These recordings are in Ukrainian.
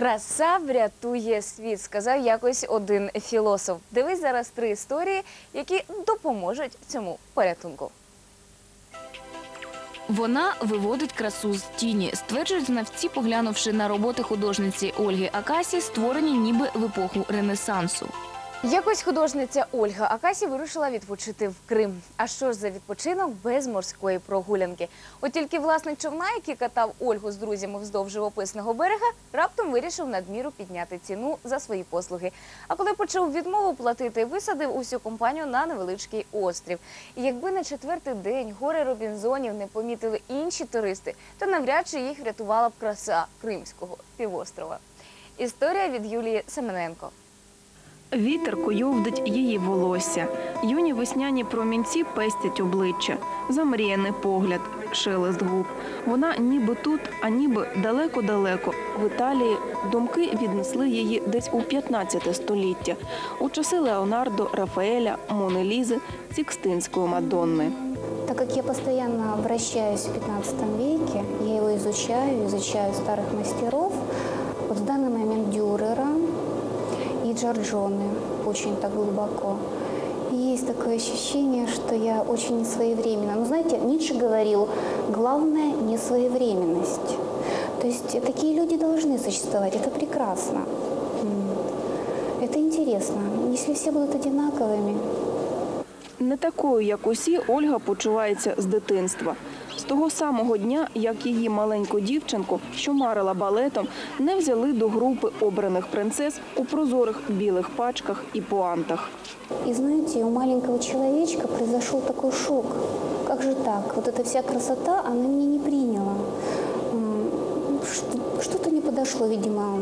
Краса врятує світ, сказав якось один філософ. Дивись зараз три історії, які допоможуть цьому порятунку. Вона виводить красу з тіні, стверджують знавці, поглянувши на роботи художниці Ольги Акасі, створені ніби в епоху Ренесансу. Якось художниця Ольга Акасі вирушила відпочити в Крим. А що ж за відпочинок без морської прогулянки? От тільки власник човна, який катав Ольгу з друзями вздовж живописного берега, раптом вирішив надміру підняти ціну за свої послуги. А коли почув відмову платити, висадив усю компанію на невеличкий острів. І якби на четвертий день гори Робінзонів не помітили інші туристи, то навряд чи їх врятувала б краса Кримського півострова. Історія від Юлії Семененко. Вітер куйовдить її волосся. Юні весняні промінці пестять обличчя. Замріяний погляд, шелест губ. Вона ніби тут, а ніби далеко-далеко. В Італії думки віднесли її десь у 15 століття, у часи Леонардо, Рафаеля, Мони Лізи, Сікстинської Мадонни. Так как я постоянно вращаюсь в 15 веке, я его изучаю, изучаю старых мастеров, вот в данный момент Дюрера и Джорджоне очень так глубоко. И есть такое ощущение, что я очень несвоевременна. Но знаете, Ницше говорил, главное – несвоевременность. То есть такие люди должны существовать, это прекрасно. Это интересно. Если все будут одинаковыми, Не такою, як усі, Ольга почувається з дитинства. З того самого дня, як її маленьку дівчинку, що марила балетом, не взяли до групи обраних принцес у прозорих білих пачках і пуантах. И знаете, у маленького человечка произошел такой шок. Как же так? Вот эта вся красота, она меня не что- Что-то не подошло, видимо,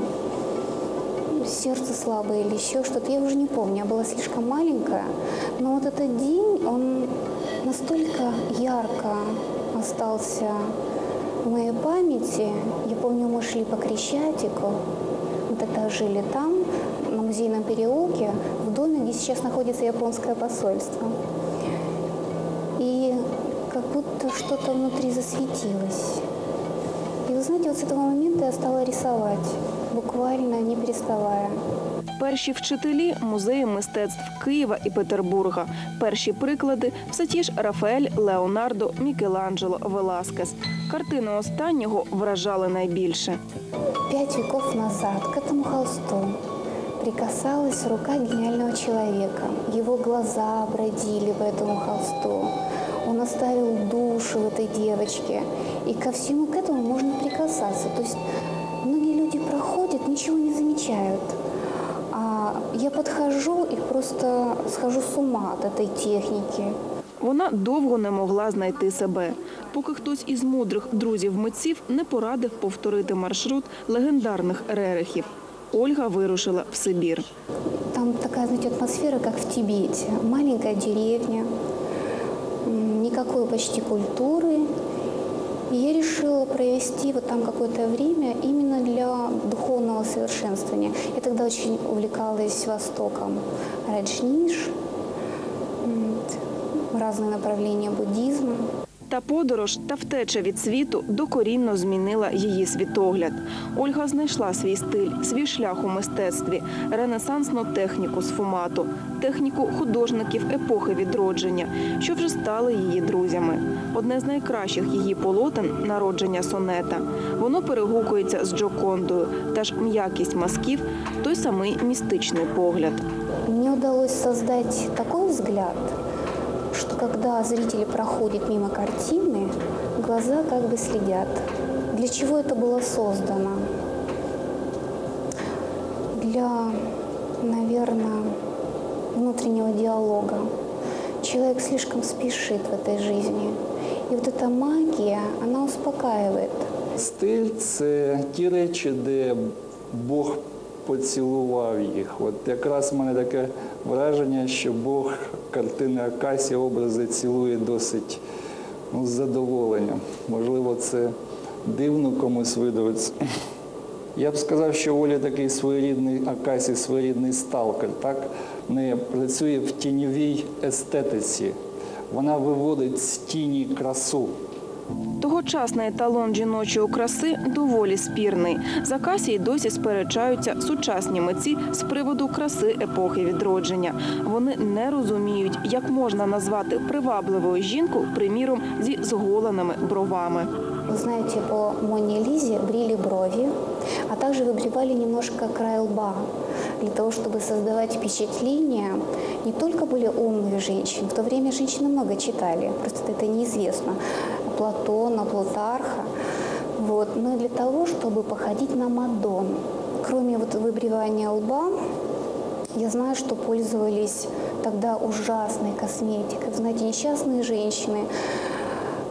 сердце слабое или еще что-то. Я уже не помню, я была слишком маленькая. Но вот этот день, он настолько ярко остался в моей памяти. Я помню, мы шли по Крещатику, мы тогда жили там, на музейном переулке, в доме, где сейчас находится японское посольство. И как будто что-то внутри засветилось. И вы знаете, вот с этого момента я стала рисовать, буквально не переставая. Перші вчителі музеї мистецтв Києва і Петербурга. Перші приклади все ті ж Рафаель, Леонардо, Мікеланджело, Веласкес. Картини останнього вражали найбільше. Пять веков назад к этому холсту прикасалась рука гениального человека. Его глаза бродили по этому холсту. Он оставил душу в этой девочке. И ко всему к этому можно прикасаться. То есть многие люди проходят, ничего не замечают. А я подхожу и просто схожу с ума от этой техники. Вона довго не могла знайти себе, поки хтось із мудрих друзів митців не порадив повторити маршрут легендарних рерихів. Ольга вирушила в Сибір. Там знаете, атмосфера, как в Тибете. Маленькая деревня, никакой почти культуры. Я решила провести вот там какое-то время именно для духовного совершенствования. Я тогда очень увлекалась Востоком. Раджниш, разные направления буддизма. Та подорож та втеча від світу докорінно змінила її світогляд. Ольга знайшла свій стиль, свій шлях у мистецтві, ренесансну техніку сфумату, техніку художників епохи відродження, що вже стали її друзями. Одне з найкращих її полотен народження сонета. Воно перегукується з Джокондою, та ж м'якість мазків той самий містичний погляд. Мне удалось создать такой взгляд, что когда зрители проходят мимо картины, глаза как бы следят. Для чего это было создано? Для, наверное, внутреннего диалога. Человек слишком спешит в этой жизни. И вот эта магия, она успокаивает. Стиль це ті речі, де Бог поцілував їх. От якраз в мене таке враження, що Бог картини Акасі, образи цілує досить ну, з задоволенням. Можливо, це дивно комусь видається. Я б сказав, що Оля такий своєрідний Акасі, своєрідний сталкер, так? Не працює в тіньовій естетиці. Вона виводить з тіні красу. Тогочасний еталон жіночої краси доволі спірний. За касі й досі сперечаються сучасні митці з приводу краси епохи відродження. Вони не розуміють, як можна назвати привабливою жінку, приміром, зі зголеними бровами. Вы знаете, по Моне Лизе брили брови, а также выбривали немножко край лба, для того, чтобы создавать впечатление. Не только были умные женщины, в то время женщины много читали, просто это неизвестно. Платона, Плутарха. Вот. Но для того, чтобы походить на Мадонну. Кроме вот выбривания лба, я знаю, что пользовались тогда ужасной косметикой. Знаете, несчастные женщины,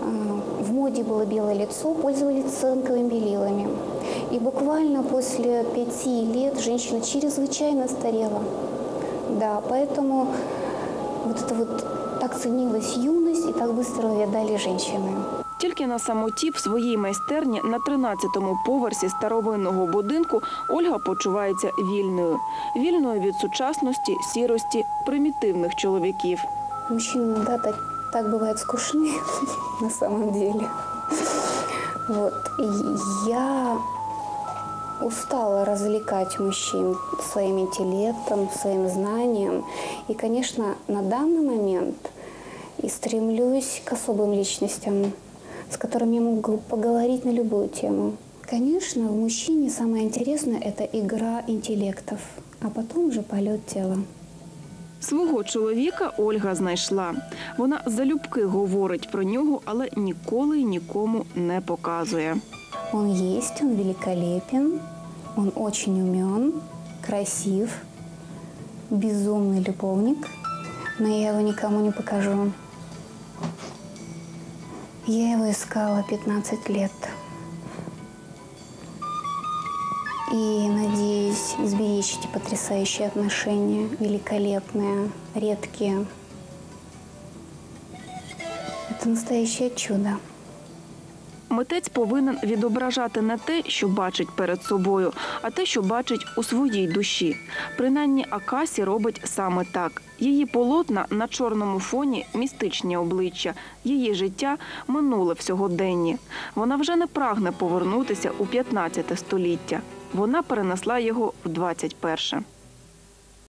э, в моде было белое лицо, пользовались цинковыми белилами. И буквально после пяти лет женщина чрезвычайно старела. Да, поэтому вот это вот так ценилась юность и так быстро увядали женщины. Тільки на самоті в своїй майстерні на 13-му поверсі старовинного будинку Ольга почувається вільною. Вільною від сучасності, сірості, примітивних чоловіків. Мужчины, да, так, так бывают скучны на самом деле. Вот. И я устала развлекать мужчин своим интеллектом, своим знанием. И, конечно, на данный момент и стремлюсь к особым личностям, с которыми я могу поговорить на любую тему. Конечно, в мужчине самое интересное – это игра интеллектов, а потом уже полет тела. Свого чоловіка Ольга знайшла. Вона залюбки говорить про нього, але ніколи й нікому не показує. Он есть, он великолепен, он очень умен, красив, безумный любовник, но я его никому не покажу. Я его искала 15 лет. И надеюсь сберечь эти потрясающие отношения, великолепные, редкие. Это настоящее чудо. Митець повинен відображати не те, що бачить перед собою, а те, що бачить у своїй душі. Принаймні Акасі робить саме так. Її полотна на чорному фоні містичні обличчя, її життя минуле в сьогоденні. Вона вже не прагне повернутися у 15 століття. Вона перенесла його в 21.